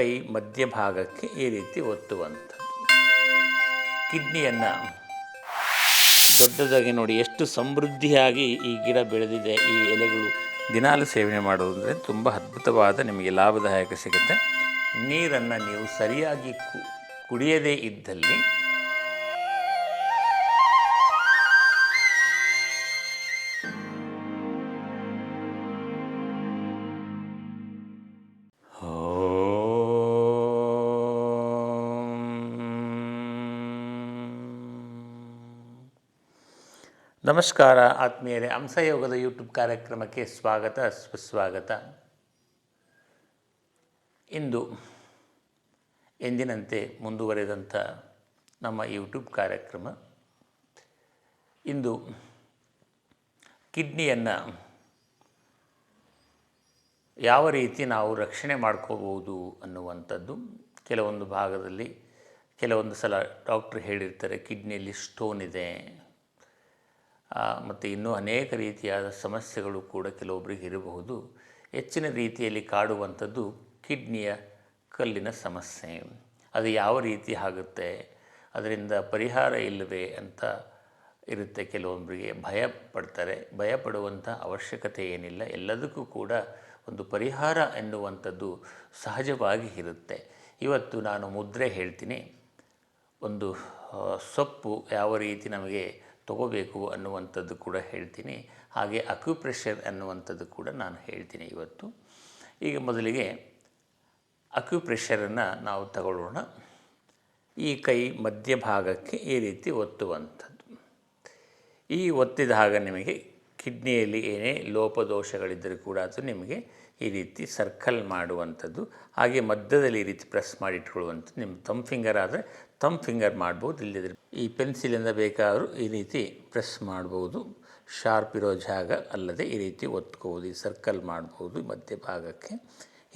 ಕೈ ಮಧ್ಯಭಾಗಕ್ಕೆ ಈ ರೀತಿ ಒತ್ತುವಂಥದ್ದು. ಕಿಡ್ನಿಯನ್ನು ದೊಡ್ಡದಾಗಿ ನೋಡಿ ಎಷ್ಟು ಸಮೃದ್ಧಿಯಾಗಿ ಈ ಗಿಡ ಬೆಳೆದಿದೆ, ಈ ಎಲೆಗಳು. ದಿನಾಲು ಸೇವನೆ ಮಾಡೋದಂದರೆ ತುಂಬ ಅದ್ಭುತವಾದ ನಿಮಗೆ ಲಾಭದಾಯಕ ಸಿಗುತ್ತೆ. ನೀರನ್ನು ನೀವು ಸರಿಯಾಗಿ ಕುಡಿಯದೇ ಇದ್ದಲ್ಲಿ ನಮಸ್ಕಾರ, ಆತ್ಮೀಯರೇ. ಹಂಸಯೋಗದ ಯೂಟ್ಯೂಬ್ ಕಾರ್ಯಕ್ರಮಕ್ಕೆ ಸ್ವಾಗತ, ಸುಸ್ವಾಗತ. ಇಂದು ಎಂದಿನಂತೆ ಮುಂದುವರೆದಂಥ ನಮ್ಮ ಯೂಟ್ಯೂಬ್ ಕಾರ್ಯಕ್ರಮ. ಇಂದು ಕಿಡ್ನಿಯನ್ನು ಯಾವ ರೀತಿ ನಾವು ರಕ್ಷಣೆ ಮಾಡ್ಕೋಬೋದು ಅನ್ನುವಂಥದ್ದು ಕೆಲವೊಂದು ಭಾಗದಲ್ಲಿ ಕೆಲವೊಂದು ಸಲ ಡಾಕ್ಟ್ರ್ ಹೇಳಿರ್ತಾರೆ, ಕಿಡ್ನಿಯಲ್ಲಿ ಸ್ಟೋನ್ ಇದೆ. ಮತ್ತು ಇನ್ನೂ ಅನೇಕ ರೀತಿಯಾದ ಸಮಸ್ಯೆಗಳು ಕೂಡ ಕೆಲವೊಬ್ಬರಿಗೆ ಇರಬಹುದು. ಹೆಚ್ಚಿನ ರೀತಿಯಲ್ಲಿ ಕಾಡುವಂಥದ್ದು ಕಿಡ್ನಿಯ ಕಲ್ಲಿನ ಸಮಸ್ಯೆ. ಅದು ಯಾವ ರೀತಿ ಆಗುತ್ತೆ, ಅದರಿಂದ ಪರಿಹಾರ ಇಲ್ಲವೇ ಅಂತ ಇರುತ್ತೆ ಕೆಲವೊಬ್ಬರಿಗೆ ಭಯ ಪಡ್ತಾರೆ, ಭಯ ಪಡುವಂಥ ಅವಶ್ಯಕತೆ ಏನಿಲ್ಲ. ಎಲ್ಲದಕ್ಕೂ ಕೂಡ ಒಂದು ಪರಿಹಾರ ಎನ್ನುವಂಥದ್ದು ಸಹಜವಾಗಿ ಇರುತ್ತೆ. ಇವತ್ತು ನಾನು ಮುದ್ರೆ ಹೇಳ್ತೀನಿ. ಒಂದು ಸೊಪ್ಪು ಯಾವ ರೀತಿ ನಮಗೆ ತಗೋಬೇಕು ಅನ್ನುವಂಥದ್ದು ಕೂಡ ಹೇಳ್ತೀನಿ. ಹಾಗೆ ಅಕ್ಯುಪ್ರೆಷರ್ ಅನ್ನುವಂಥದ್ದು ಕೂಡ ನಾನು ಹೇಳ್ತೀನಿ ಇವತ್ತು. ಈಗ ಮೊದಲಿಗೆ ಅಕ್ಯುಪ್ರೆಷರನ್ನು ನಾವು ತಗೊಳ್ಳೋಣ. ಈ ಕೈ ಮಧ್ಯಭಾಗಕ್ಕೆ ಈ ರೀತಿ ಒತ್ತುವಂಥದ್ದು. ಈ ಒತ್ತಿದ ಹಾಗೆ ನಿಮಗೆ ಕಿಡ್ನಿಯಲ್ಲಿ ಏನೇ ಲೋಪದೋಷಗಳಿದ್ದರೂ ಕೂಡ ಅದು ನಿಮಗೆ ಈ ರೀತಿ ಸರ್ಕಲ್ ಮಾಡುವಂಥದ್ದು. ಹಾಗೆ ಮಧ್ಯದಲ್ಲಿ ಈ ರೀತಿ ಪ್ರೆಸ್ ಮಾಡಿಟ್ಕೊಳ್ಳುವಂಥದ್ದು. ನಿಮ್ಮ ತಮ್ ಫಿಂಗರ್ ಆದರೆ ತಮ್ ಫಿಂಗರ್ ಮಾಡ್ಬೋದು ಇಲ್ಲದಿದ್ರೆ ಈ ಪೆನ್ಸಿಲಿಂದ ಬೇಕಾದರೂ ಈ ರೀತಿ ಪ್ರೆಸ್ ಮಾಡ್ಬೋದು. ಶಾರ್ಪ್ ಇರೋ ಜಾಗ ಅಲ್ಲದೆ ಈ ರೀತಿ ಒತ್ಕೋಬೋದು, ಈ ಸರ್ಕಲ್ ಮಾಡ್ಬೋದು ಮಧ್ಯಭಾಗಕ್ಕೆ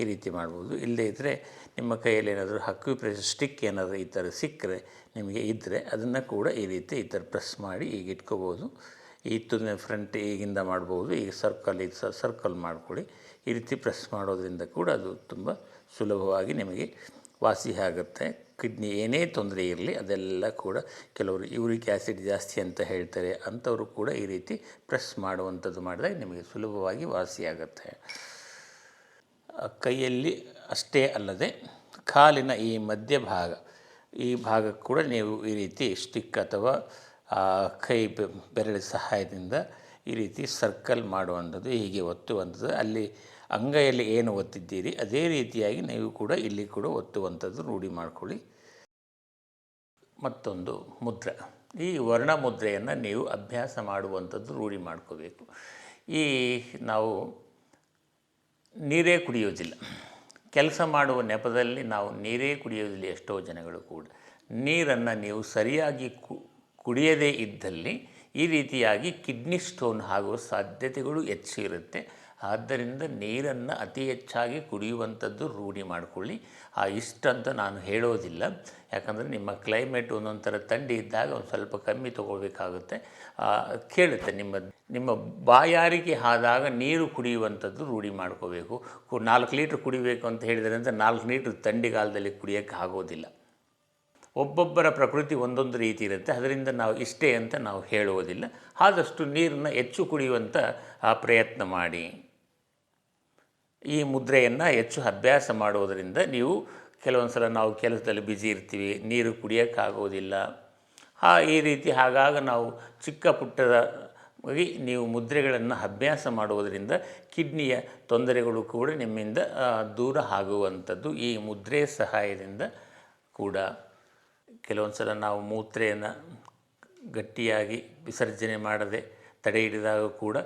ಈ ರೀತಿ ಮಾಡ್ಬೋದು. ಇಲ್ಲದೇ ಇದ್ದರೆ ನಿಮ್ಮ ಕೈಯಲ್ಲಿ ಏನಾದರೂ ಹಕ್ಕು ಪ್ರೆಸ್ ಸ್ಟಿಕ್ ಏನಾದರೂ ಈ ಥರ ಸಿಕ್ಕರೆ ನಿಮಗೆ ಇದ್ದರೆ ಅದನ್ನು ಕೂಡ ಈ ರೀತಿ ಈ ಥರ ಪ್ರೆಸ್ ಮಾಡಿ ಈಗ ಇಟ್ಕೋಬೋದು. ಈ ತುದಿನ ಫ್ರಂಟ್ ಈಗಿಂದ ಮಾಡ್ಬೋದು ಈಗ ಸರ್ಕಲ್ ಈಗ ಸರ್ಕಲ್ ಮಾಡ್ಕೊಳ್ಳಿ. ಈ ರೀತಿ ಪ್ರೆಸ್ ಮಾಡೋದ್ರಿಂದ ಕೂಡ ಅದು ತುಂಬ ಸುಲಭವಾಗಿ ನಿಮಗೆ ವಾಸಿ ಆಗುತ್ತೆ. ಕಿಡ್ನಿ ಏನೇ ತೊಂದರೆ ಇರಲಿ, ಅದೆಲ್ಲ ಕೂಡ ಕೆಲವರು ಯೂರಿಕ್ ಆ್ಯಸಿಡ್ ಜಾಸ್ತಿ ಅಂತ ಹೇಳ್ತಾರೆ. ಅಂಥವರು ಕೂಡ ಈ ರೀತಿ ಪ್ರೆಸ್ ಮಾಡುವಂಥದ್ದು ಮಾಡಿದಾಗ ನಿಮಗೆ ಸುಲಭವಾಗಿ ವಾಸಿಯಾಗುತ್ತೆ ಕೈಯಲ್ಲಿ ಅಷ್ಟೇ ಅಲ್ಲದೆ ಕಾಲಿನ ಈ ಮಧ್ಯಭಾಗ ಈ ಭಾಗ ಕೂಡ ನೀವು ಈ ರೀತಿ ಸ್ಟಿಕ್ ಅಥವಾ ಕೈ ಬೆರಳ ಸಹಾಯದಿಂದ ಈ ರೀತಿ ಸರ್ಕಲ್ ಮಾಡುವಂಥದ್ದು, ಹೀಗೆ ಒತ್ತುವಂಥದ್ದು. ಅಲ್ಲಿ ಅಂಗೈಯಲ್ಲಿ ಏನು ಒತ್ತಿದ್ದೀರಿ, ಅದೇ ರೀತಿಯಾಗಿ ನೀವು ಕೂಡ ಇಲ್ಲಿ ಕೂಡ ಒತ್ತುವಂಥದ್ದು ರೂಢಿ ಮಾಡಿಕೊಳ್ಳಿ. ಮತ್ತೊಂದು ಮುದ್ರ. ಈ ವರ್ಣ ಮುದ್ರೆಯನ್ನು ನೀವು ಅಭ್ಯಾಸ ಮಾಡುವಂಥದ್ದು ರೂಢಿ ಮಾಡ್ಕೋಬೇಕು. ಈ ನಾವು ನೀರೇ ಕುಡಿಯೋದಿಲ್ಲ. ಕೆಲಸ ಮಾಡುವ ನೆಪದಲ್ಲಿ ನಾವು ನೀರೇ ಕುಡಿಯೋದಿಲ್ಲ ಎಷ್ಟೋ ಜನಗಳು ಕೂಡ. ನೀರನ್ನು ನೀವು ಸರಿಯಾಗಿ ಕುಡಿಯದೇ ಇದ್ದಲ್ಲಿ ಈ ರೀತಿಯಾಗಿ ಕಿಡ್ನಿ ಸ್ಟೋನ್ ಆಗುವ ಸಾಧ್ಯತೆಗಳು ಹೆಚ್ಚಿರುತ್ತೆ. ಆದ್ದರಿಂದ ನೀರನ್ನು ಅತಿ ಹೆಚ್ಚಾಗಿ ಕುಡಿಯುವಂಥದ್ದು ರೂಢಿ ಮಾಡಿಕೊಳ್ಳಿ. ಆ ಇಷ್ಟಂತ ನಾನು ಹೇಳೋದಿಲ್ಲ. ಯಾಕಂದರೆ ನಿಮ್ಮ ಕ್ಲೈಮೇಟ್ ಒಂದೊಂದು ಥರ ಥಂಡಿ ಇದ್ದಾಗ ಒಂದು ಸ್ವಲ್ಪ ಕಮ್ಮಿ ತೊಗೋಬೇಕಾಗುತ್ತೆ ಆ, ಕೇಳುತ್ತೆ ನಿಮ್ಮ ನಿಮ್ಮ ಬಾಯಾರಿಕೆ ಆದಾಗ ನೀರು ಕುಡಿಯುವಂಥದ್ದು ರೂಢಿ ಮಾಡ್ಕೋಬೇಕು. ನಾಲ್ಕು ಲೀಟ್ರ್ ಕುಡಿಬೇಕು ಅಂತ ಹೇಳಿದರೆ ಅಂತ ನಾಲ್ಕು ಲೀಟ್ರ್ ತಂಡಿಗಾಲದಲ್ಲಿ ಕುಡಿಯೋಕ್ಕೆ ಆಗೋದಿಲ್ಲ. ಒಬ್ಬೊಬ್ಬರ ಪ್ರಕೃತಿ ಒಂದೊಂದು ರೀತಿ ಇರುತ್ತೆ. ಅದರಿಂದ ನಾವು ಇಷ್ಟೇ ಅಂತ ನಾವು ಹೇಳುವುದಿಲ್ಲ ಆದಷ್ಟು ನೀರನ್ನು ಹೆಚ್ಚು ಕುಡಿಯುವಂಥ ಪ್ರಯತ್ನ ಮಾಡಿ. ಈ ಮುದ್ರೆಯನ್ನು ಹೆಚ್ಚು ಅಭ್ಯಾಸ ಮಾಡುವುದರಿಂದ ನೀವು ಕೆಲವೊಂದು ಸಲ ನಾವು ಕೆಲಸದಲ್ಲಿ ಬ್ಯುಸಿ ಇರ್ತೀವಿ, ನೀರು ಕುಡಿಯೋಕ್ಕಾಗೋದಿಲ್ಲ. ಆ ಈ ರೀತಿ ಆಗಾಗ ನಾವು ಚಿಕ್ಕ ಪುಟ್ಟದ ನೀವು ಮುದ್ರೆಗಳನ್ನು ಅಭ್ಯಾಸ ಮಾಡುವುದರಿಂದ ಕಿಡ್ನಿಯ ತೊಂದರೆಗಳು ಕೂಡ ನಿಮ್ಮಿಂದ ದೂರ ಆಗುವಂಥದ್ದು ಈ ಮುದ್ರೆ ಸಹಾಯದಿಂದ ಕೂಡ. ಕೆಲವೊಂದು ಸಲ ನಾವು ಮೂತ್ರೆಯನ್ನು ಗಟ್ಟಿಯಾಗಿ ವಿಸರ್ಜನೆ ಮಾಡದೆ ತಡೆ ಹಿಡಿದಾಗ ಕೂಡ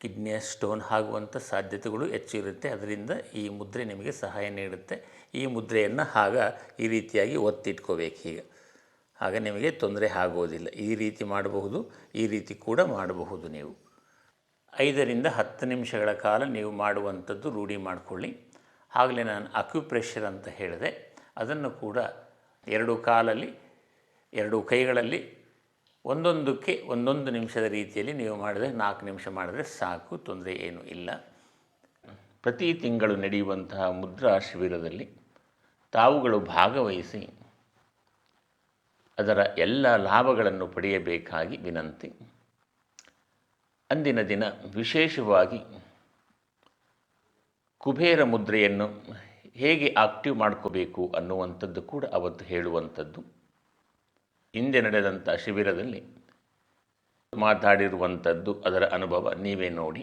ಕಿಡ್ನಿಯ ಸ್ಟೋನ್ ಆಗುವಂಥ ಸಾಧ್ಯತೆಗಳು ಹೆಚ್ಚಿರುತ್ತೆ ಅದರಿಂದ ಈ ಮುದ್ರೆ ನಿಮಗೆ ಸಹಾಯ ನೀಡುತ್ತೆ. ಈ ಮುದ್ರೆಯನ್ನು ಆಗ ಈ ರೀತಿಯಾಗಿ ಒತ್ತಿಟ್ಕೋಬೇಕು ಈಗ. ಆಗ ನಿಮಗೆ ತೊಂದರೆ ಆಗೋದಿಲ್ಲ. ಈ ರೀತಿ ಮಾಡಬಹುದು, ಈ ರೀತಿ ಕೂಡ ಮಾಡಬಹುದು ನೀವು. ಐದರಿಂದ ಹತ್ತು ನಿಮಿಷಗಳ ಕಾಲ ನೀವು ಮಾಡುವಂಥದ್ದು ರೂಢಿ ಮಾಡಿಕೊಳ್ಳಿ. ಆಗಲೇ ನಾನು ಅಕ್ಯುಪ್ರೆಷರ್ ಅಂತ ಹೇಳಿದೆ. ಅದನ್ನು ಕೂಡ ಎರಡು ಕಾಲಲ್ಲಿ, ಎರಡು ಕೈಗಳಲ್ಲಿ ಒಂದೊಂದಕ್ಕೆ ಒಂದೊಂದು ನಿಮಿಷದ ರೀತಿಯಲ್ಲಿ ನೀವು ಮಾಡಿದರೆ ನಾಲ್ಕು ನಿಮಿಷ ಮಾಡಿದ್ರೆ ಸಾಕು, ತೊಂದರೆ ಏನೂ ಇಲ್ಲ. ಪ್ರತಿ ತಿಂಗಳು ನಡೆಯುವಂತಹ ಮುದ್ರಾ ಶಿಬಿರದಲ್ಲಿ ತಾವುಗಳು ಭಾಗವಹಿಸಿ ಅದರ ಎಲ್ಲ ಲಾಭಗಳನ್ನು ಪಡೆಯಬೇಕಾಗಿ ವಿನಂತಿ. ಅಂದಿನ ದಿನ ವಿಶೇಷವಾಗಿ ಕುಬೇರ ಮುದ್ರೆಯನ್ನು ಹೇಗೆ ಆಕ್ಟಿವ್ ಮಾಡ್ಕೋಬೇಕು ಅನ್ನುವಂಥದ್ದು ಕೂಡ ಅವತ್ತು ಹೇಳುವಂಥದ್ದು. ಹಿಂದೆ ನಡೆದಂಥ ಶಿಬಿರದಲ್ಲಿ ಮಾತಾಡಿರುವಂಥದ್ದು ಅದರ ಅನುಭವ ನೀವೇ ನೋಡಿ.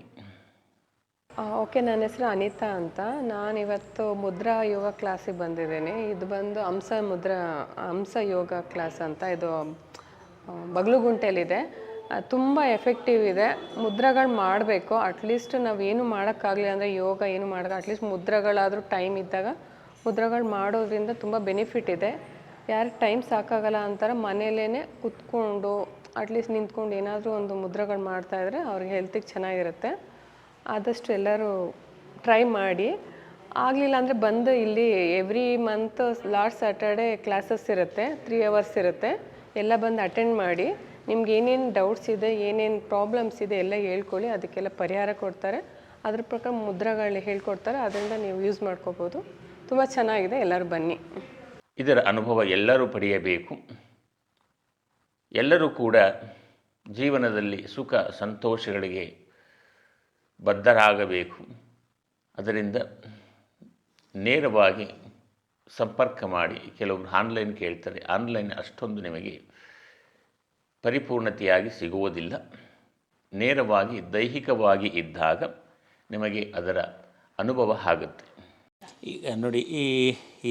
ಓಕೆ, ನನ್ನ ಹೆಸರು ಅನಿತಾ ಅಂತ. ನಾನು ಇವತ್ತು ಮುದ್ರಾ ಯೋಗ ಕ್ಲಾಸಿಗೆ ಬಂದಿದ್ದೇನೆ. ಇದು ಬಂದು ಹಂಸ ಮುದ್ರಾ, ಹಂಸ ಯೋಗ ಕ್ಲಾಸ್ ಅಂತ. ಇದು ಬಗಲುಗುಂಟೆಲಿದೆ ತುಂಬ ಎಫೆಕ್ಟಿವ್ ಇದೆ. ಮುದ್ರಗಳು ಮಾಡಬೇಕು. ಅಟ್ಲೀಸ್ಟ್ ನಾವು ಏನು ಮಾಡೋಕ್ಕಾಗಲಿ ಅಂದರೆ ಯೋಗ ಏನು ಮಾಡೋಕೆ ಅಟ್ಲೀಸ್ಟ್ ಮುದ್ರಗಳಾದರೂ ಟೈಮ್ ಇದ್ದಾಗ ಮುದ್ರಗಳು ಮಾಡೋದ್ರಿಂದ ತುಂಬ ಬೆನಿಫಿಟ್ ಇದೆ. ಯಾರು ಟೈಮ್ ಸಾಕಾಗಲ್ಲ ಅಂತಾರೆ ಮನೇಲೇ ಕುತ್ಕೊಂಡು ಅಟ್ಲೀಸ್ಟ್ ನಿಂತ್ಕೊಂಡು ಏನಾದರೂ ಒಂದು ಮುದ್ರಗಳು ಮಾಡ್ತಾಯಿದ್ರೆ ಅವ್ರಿಗೆ ಹೆಲ್ತಿಗೆ ಚೆನ್ನಾಗಿರುತ್ತೆ. ಆದಷ್ಟು ಎಲ್ಲರೂ ಟ್ರೈ ಮಾಡಿ. ಆಗಲಿಲ್ಲ ಅಂದರೆ ಬಂದು ಇಲ್ಲಿ every month last Saturday classes ಇರುತ್ತೆ ತ್ರೀ ಅವರ್ಸ್ ಇರುತ್ತೆ. ಎಲ್ಲ ಬಂದು ಅಟೆಂಡ್ ಮಾಡಿ. ನಿಮ್ಗೆ ಏನೇನು ಡೌಟ್ಸ್ ಇದೆ, ಏನೇನು ಪ್ರಾಬ್ಲಮ್ಸ್ ಇದೆ ಎಲ್ಲ ಹೇಳ್ಕೊಳ್ಳಿ, ಅದಕ್ಕೆಲ್ಲ ಪರಿಹಾರ ಕೊಡ್ತಾರೆ. ಅದ್ರ ಪ್ರಕಾರ ಮುದ್ರಗಳು ಹೇಳ್ಕೊಡ್ತಾರೆ, ಅದರಿಂದ ನೀವು ಯೂಸ್ ಮಾಡ್ಕೋಬೋದು. ತುಂಬ ಚೆನ್ನಾಗಿದೆ, ಎಲ್ಲರೂ ಬನ್ನಿ. ಇದರ ಅನುಭವ ಎಲ್ಲರೂ ಪಡೆಯಬೇಕು. ಎಲ್ಲರೂ ಕೂಡ ಜೀವನದಲ್ಲಿ ಸುಖ, ಸಂತೋಷಗಳಿಗೆ ಬದ್ಧರಾಗಬೇಕು. ಅದರಿಂದ ನೇರವಾಗಿ ಸಂಪರ್ಕ ಮಾಡಿ ಕೆಲವರು ಆನ್ಲೈನ್ ಕೇಳ್ತಾರೆ. ಆನ್ಲೈನ್ ಅಷ್ಟೊಂದು ನಿಮಗೆ ಪರಿಪೂರ್ಣತೆಯಾಗಿ ಸಿಗುವುದಿಲ್ಲ. ನೇರವಾಗಿ ದೈಹಿಕವಾಗಿ ಇದ್ದಾಗ ನಿಮಗೆ ಅದರ ಅನುಭವ ಆಗುತ್ತೆ. ಈಗ ನೋಡಿ, ಈ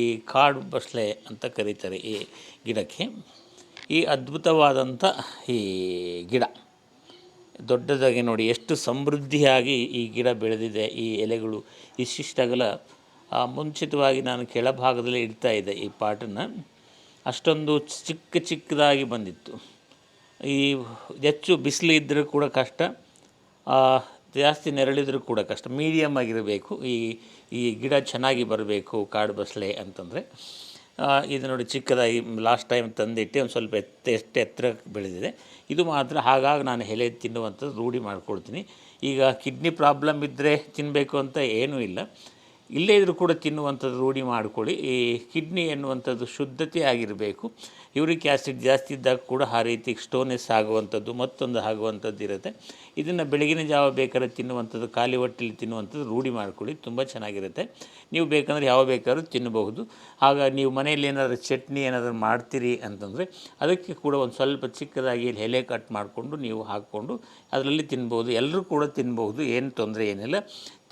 ಈ ಕಾಡು ಬಸ್ಲೆ ಅಂತ ಕರೀತಾರೆ ಈ ಗಿಡಕ್ಕೆ. ಈ ಅದ್ಭುತವಾದಂಥ ಈ ಗಿಡ. ದೊಡ್ಡದಾಗಿ ನೋಡಿ, ಎಷ್ಟು ಸಮೃದ್ಧಿಯಾಗಿ ಈ ಗಿಡ ಬೆಳೆದಿದೆ, ಈ ಎಲೆಗಳು. ಇಷ್ಟಿಷ್ಟಗಲ ಮುಂಚಿತವಾಗಿ ನಾನು ಕೆಳಭಾಗದಲ್ಲಿ ಇಡ್ತಾ ಇದ್ದೆ ಈ ಪಾಟನ್ನು. ಅಷ್ಟೊಂದು ಚಿಕ್ಕ ಚಿಕ್ಕದಾಗಿ ಬಂದಿತ್ತು. ಈ ಹೆಚ್ಚು ಬಿಸಿಲು ಇದ್ದರೂ ಕೂಡ ಕಷ್ಟ. ಜಾಸ್ತಿ ನೆರಳಿದ್ರೂ ಕೂಡ ಕಷ್ಟ. ಮೀಡಿಯಮ್ ಆಗಿರಬೇಕು. ಈ ಈ ಗಿಡ ಚೆನ್ನಾಗಿ ಬರಬೇಕು, ಕಾಡು ಬಸಳೆ ಅಂತಂದರೆ. ಇದು ನೋಡಿ ಚಿಕ್ಕದಾಗಿ ಲಾಸ್ಟ್ ಟೈಮ್ ತಂದಿಟ್ಟು ಒಂದು ಸ್ವಲ್ಪ ಎತ್ತ ಎಷ್ಟು ಎತ್ತರ ಬೆಳೆದಿದೆ. ಇದು ಮಾತ್ರ ಹಾಗಾಗಿ ನಾನು ಎಲೆ ತಿನ್ನುವಂಥದ್ದು ರೂಢಿ ಮಾಡ್ಕೊಳ್ತೀನಿ. ಈಗ ಕಿಡ್ನಿ ಪ್ರಾಬ್ಲಮ್ ಇದ್ದರೆ ತಿನ್ನಬೇಕು ಅಂತ ಏನೂ ಇಲ್ಲ. ಇಲ್ಲೇ ಇದ್ರೂ ಕೂಡ ತಿನ್ನುವಂಥದ್ದು ರೂಢಿ ಮಾಡಿಕೊಳ್ಳಿ. ಈ ಕಿಡ್ನಿ ಎನ್ನುವಂಥದ್ದು ಶುದ್ಧತೆ ಆಗಿರಬೇಕು. ಯೂರಿಕ್ ಆ್ಯಸಿಡ್ ಜಾಸ್ತಿ ಇದ್ದಾಗ ಕೂಡ ಆ ರೀತಿ ಸ್ಟೋನೆಸ್ ಆಗುವಂಥದ್ದು ಮತ್ತೊಂದು ಆಗುವಂಥದ್ದು ಇರುತ್ತೆ. ಇದನ್ನು ಬೆಳಗಿನ ಜಾವ ಬೇಕಾದ್ರೆ ತಿನ್ನುವಂಥದ್ದು, ಖಾಲಿ ಹೊಟ್ಟೆಲಿ ತಿನ್ನುವಂಥದ್ದು ರೂಢಿ ಮಾಡಿಕೊಳ್ಳಿ. ತುಂಬ ಚೆನ್ನಾಗಿರುತ್ತೆ. ನೀವು ಬೇಕಂದರೆ ಯಾವ ಬೇಕಾದ್ರೂ ತಿನ್ನಬಹುದು. ಆಗ ನೀವು ಮನೆಯಲ್ಲಿ ಏನಾದರೂ ಚಟ್ನಿ ಏನಾದರೂ ಮಾಡ್ತೀರಿ ಅಂತಂದರೆ ಅದಕ್ಕೆ ಕೂಡ ಒಂದು ಸ್ವಲ್ಪ ಚಿಕ್ಕದಾಗಿ ಎಲೆ ಕಟ್ ಮಾಡಿಕೊಂಡು ನೀವು ಹಾಕ್ಕೊಂಡು ಅದರಲ್ಲಿ ತಿನ್ಬೋದು. ಎಲ್ಲರೂ ಕೂಡ ತಿನ್ಬಹುದು. ಏನು ತೊಂದರೆ ಏನಿಲ್ಲ.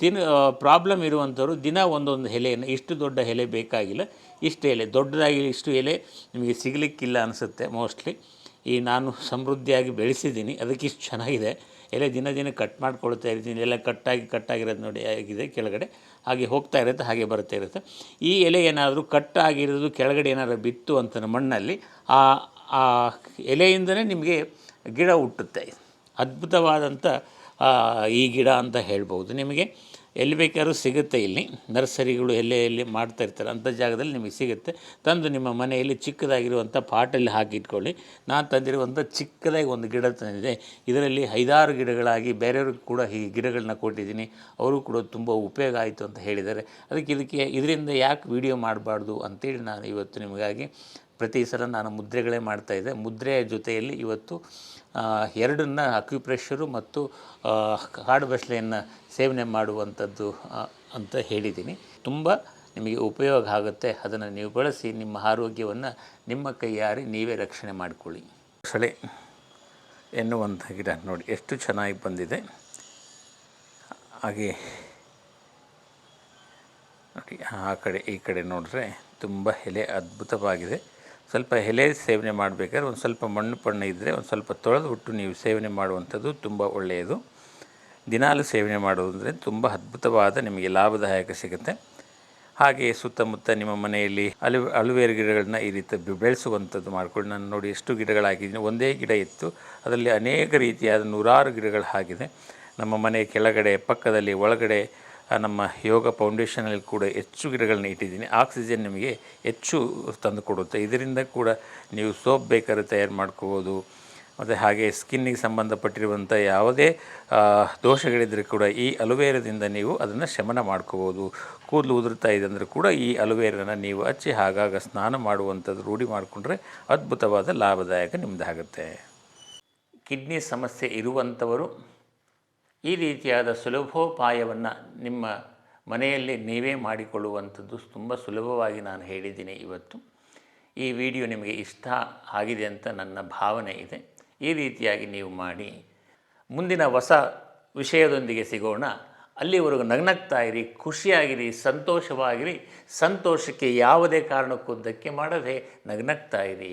ತಿನ್ ಪ್ರಾಬ್ಲಮ್ ಇರುವಂಥವ್ರು ದಿನ ಒಂದೊಂದು ಎಲೆಯನ್ನು, ಇಷ್ಟು ದೊಡ್ಡ ಎಲೆ ಬೇಕಾಗಿಲ್ಲ, ಇಷ್ಟು ಎಲೆ ದೊಡ್ಡದಾಗಿ ಇಷ್ಟು ಎಲೆ ನಿಮಗೆ ಸಿಗಲಿಕ್ಕಿಲ್ಲ ಅನಿಸುತ್ತೆ ಮೋಸ್ಟ್ಲಿ ಈ ನಾನು ಸಮೃದ್ಧಿಯಾಗಿ ಬೆಳೆಸಿದ್ದೀನಿ, ಅದಕ್ಕೆ ಇಷ್ಟು ಚೆನ್ನಾಗಿದೆ. ಎಲೆ ದಿನ ದಿನ ಕಟ್ ಮಾಡ್ಕೊಳ್ತಾ ಇರ್ತೀನಿ, ಎಲ್ಲ ಕಟ್ಟಾಗಿ ಕಟ್ಟಾಗಿರೋದು ನೋಡಿ, ಆಗಿದೆ ಕೆಳಗಡೆ. ಹಾಗೆ ಹೋಗ್ತಾ ಇರುತ್ತೆ, ಹಾಗೆ ಬರ್ತಾ ಇರುತ್ತೆ. ಈ ಎಲೆ ಏನಾದರೂ ಕಟ್ಟಾಗಿರೋದು ಕೆಳಗಡೆ ಏನಾದರೂ ಬಿತ್ತು ಅಂತ ಮಣ್ಣಲ್ಲಿ, ಆ ಆ ಎಲೆಯಿಂದನೇ ನಿಮಗೆ ಗಿಡ ಹುಟ್ಟುತ್ತೆ. ಅದ್ಭುತವಾದಂಥ ಈ ಗಿಡ ಅಂತ ಹೇಳ್ಬೋದು ನಿಮಗೆ. ಎಲ್ಲಿ ಬೇಕಾದ್ರೂ ಸಿಗುತ್ತೆ ಇಲ್ಲಿ. ನರ್ಸರಿಗಳು ಎಲ್ಲೇ ಎಲ್ಲಿ ಮಾಡ್ತಾ ಇರ್ತಾರೆ. ಅಂಥ ಜಾಗದಲ್ಲಿ ನಿಮಗೆ ಸಿಗುತ್ತೆ. ತಂದು ನಿಮ್ಮ ಮನೆಯಲ್ಲಿ ಚಿಕ್ಕದಾಗಿರುವಂಥ ಪಾಟಲ್ಲಿ ಹಾಕಿಟ್ಕೊಳ್ಳಿ ನಾನು ತಂದಿರುವಂಥ ಚಿಕ್ಕದಾಗಿ ಒಂದು ಗಿಡ ತಂದಿದೆ. ಇದರಲ್ಲಿ ಐದಾರು ಗಿಡಗಳಾಗಿ ಬೇರೆಯವ್ರಿಗೆ ಕೂಡ ಈ ಗಿಡಗಳನ್ನ ಕೊಟ್ಟಿದ್ದೀನಿ. ಅವರು ಕೂಡ ತುಂಬ ಉಪಯೋಗ ಆಯಿತು ಅಂತ ಹೇಳಿದ್ದಾರೆ. ಅದಕ್ಕೆ ಇದಕ್ಕೆ ಇದರಿಂದ ಯಾಕೆ ವಿಡಿಯೋ ಮಾಡಬಾರ್ದು ಅಂತೇಳಿ ನಾನು ಇವತ್ತು ನಿಮಗಾಗಿ ಪ್ರತಿ ಸಲ ನಾನು ಮುದ್ರೆಗಳೇ ಮಾಡ್ತಾಯಿದ್ದೆ ಮುದ್ರೆಯ ಜೊತೆಯಲ್ಲಿ ಇವತ್ತು ಎರಡನ್ನ ಅಕ್ಯುಪ್ರೆಷರು ಮತ್ತು ಕಾಡು ಬಸಳೆಯನ್ನು ಸೇವನೆ ಮಾಡುವಂಥದ್ದು ಅಂತ ಹೇಳಿದ್ದೀನಿ. ತುಂಬ ನಿಮಗೆ ಉಪಯೋಗ ಆಗುತ್ತೆ. ಅದನ್ನು ನೀವು ಬಳಸಿ ನಿಮ್ಮ ಆರೋಗ್ಯವನ್ನು ನಿಮ್ಮ ಕೈಯಾರಿ ನೀವೇ ರಕ್ಷಣೆ ಮಾಡಿಕೊಳ್ಳಿ. ಬಸಳೆ ಎನ್ನುವಂಥ ಗಿಡ ನೋಡಿ, ಎಷ್ಟು ಚೆನ್ನಾಗಿ ಬಂದಿದೆ. ಹಾಗೆ ನೋಡಿ, ಆ ಕಡೆ, ಈ ಕಡೆ ನೋಡಿದ್ರೆ ತುಂಬ ಎಲೆ ಅದ್ಭುತವಾಗಿದೆ. ಸ್ವಲ್ಪ ಎಲೆ ಸೇವನೆ ಮಾಡಬೇಕಾದ್ರೆ ಒಂದು ಸ್ವಲ್ಪ ಮಣ್ಣು ಪಣ್ಣು ಇದ್ದರೆ ಒಂದು ಸ್ವಲ್ಪ ತೊಳೆದು ಹುಟ್ಟು ನೀವು ಸೇವನೆ ಮಾಡುವಂಥದ್ದು ತುಂಬ ಒಳ್ಳೆಯದು. ದಿನಾಲು ಸೇವನೆ ಮಾಡೋದಂದರೆ ತುಂಬ ಅದ್ಭುತವಾದ ನಿಮಗೆ ಲಾಭದಾಯಕ ಸಿಗುತ್ತೆ. ಹಾಗೆ ಸುತ್ತಮುತ್ತ ನಿಮ್ಮ ಮನೆಯಲ್ಲಿ ಅಲು, ಅಲುವೇರು ಗಿಡಗಳನ್ನ ಈ ರೀತಿ ಬೆಳೆಸುವಂಥದ್ದು ಮಾಡ್ಕೊಂಡು ನಾನು ನೋಡಿ ಎಷ್ಟು ಗಿಡಗಳಾಗಿದ್ದೀನಿ. ಒಂದೇ ಗಿಡ ಇತ್ತು. ಅದರಲ್ಲಿ ಅನೇಕ ರೀತಿಯಾದ ನೂರಾರು ಗಿಡಗಳು ಆಗಿದೆ ನಮ್ಮ ಮನೆ ಕೆಳಗಡೆ, ಪಕ್ಕದಲ್ಲಿ, ಒಳಗಡೆ ನಮ್ಮ ಯೋಗ ಫೌಂಡೇಶನಲ್ಲಿ ಕೂಡ ಹೆಚ್ಚು ಗಿಡಗಳನ್ನ ಇಟ್ಟಿದ್ದೀನಿ. ಆಕ್ಸಿಜನ್ ನಿಮಗೆ ಹೆಚ್ಚು ತಂದು ಕೊಡುತ್ತೆ. ಇದರಿಂದ ಕೂಡ ನೀವು ಸೋಪ್ ಬೇಕಾದ್ರೆ ತಯಾರು ಮಾಡ್ಕೋಬೋದು. ಮತ್ತು ಹಾಗೆ ಸ್ಕಿನ್ನಿಗೆ ಸಂಬಂಧಪಟ್ಟಿರುವಂಥ ಯಾವುದೇ ದೋಷಗಳಿದ್ದರೂ ಕೂಡ ಈ ಅಲುವೇರದಿಂದ ನೀವು ಅದನ್ನು ಶಮನ ಮಾಡ್ಕೋಬೋದು. ಕೂದಲು ಉದುರ್ತಾ ಇದೆ ಅಂದರೆ ಕೂಡ ಈ ಅಲುವೇರನ ನೀವು ಹಚ್ಚಿ ಹಾಗಾಗ ಸ್ನಾನ ಮಾಡುವಂಥದ್ದು ರೂಢಿ ಮಾಡಿಕೊಂಡ್ರೆ ಅದ್ಭುತವಾದ ಲಾಭದಾಯಕ ನಿಮ್ಮದಾಗುತ್ತೆ ಕಿಡ್ನಿ ಸಮಸ್ಯೆ ಇರುವಂಥವರು ಈ ರೀತಿಯಾದ ಸುಲಭೋಪಾಯವನ್ನು ನಿಮ್ಮ ಮನೆಯಲ್ಲಿ ನೀವೇ ಮಾಡಿಕೊಳ್ಳುವಂಥದ್ದು ತುಂಬ ಸುಲಭವಾಗಿ ನಾನು ಹೇಳಿದ್ದೀನಿ ಇವತ್ತು. ಈ ವಿಡಿಯೋ ನಿಮಗೆ ಇಷ್ಟ ಆಗಿದೆ ಅಂತ ನನ್ನ ಭಾವನೆ ಇದೆ. ಈ ರೀತಿಯಾಗಿ ನೀವು ಮಾಡಿ. ಮುಂದಿನ ಹೊಸ ವಿಷಯದೊಂದಿಗೆ ಸಿಗೋಣ. ಅಲ್ಲಿವರೆಗೂ ನಗ್ನಗ್ತಾ ಇರಿ ಖುಷಿಯಾಗಿರಿ, ಸಂತೋಷವಾಗಿರಿ. ಸಂತೋಷಕ್ಕೆ ಯಾವುದೇ ಕಾರಣಕ್ಕೂ ಧಕ್ಕೆ ಮಾಡದೆ ನಗ್ನಗ್ತಾ ಇರಿ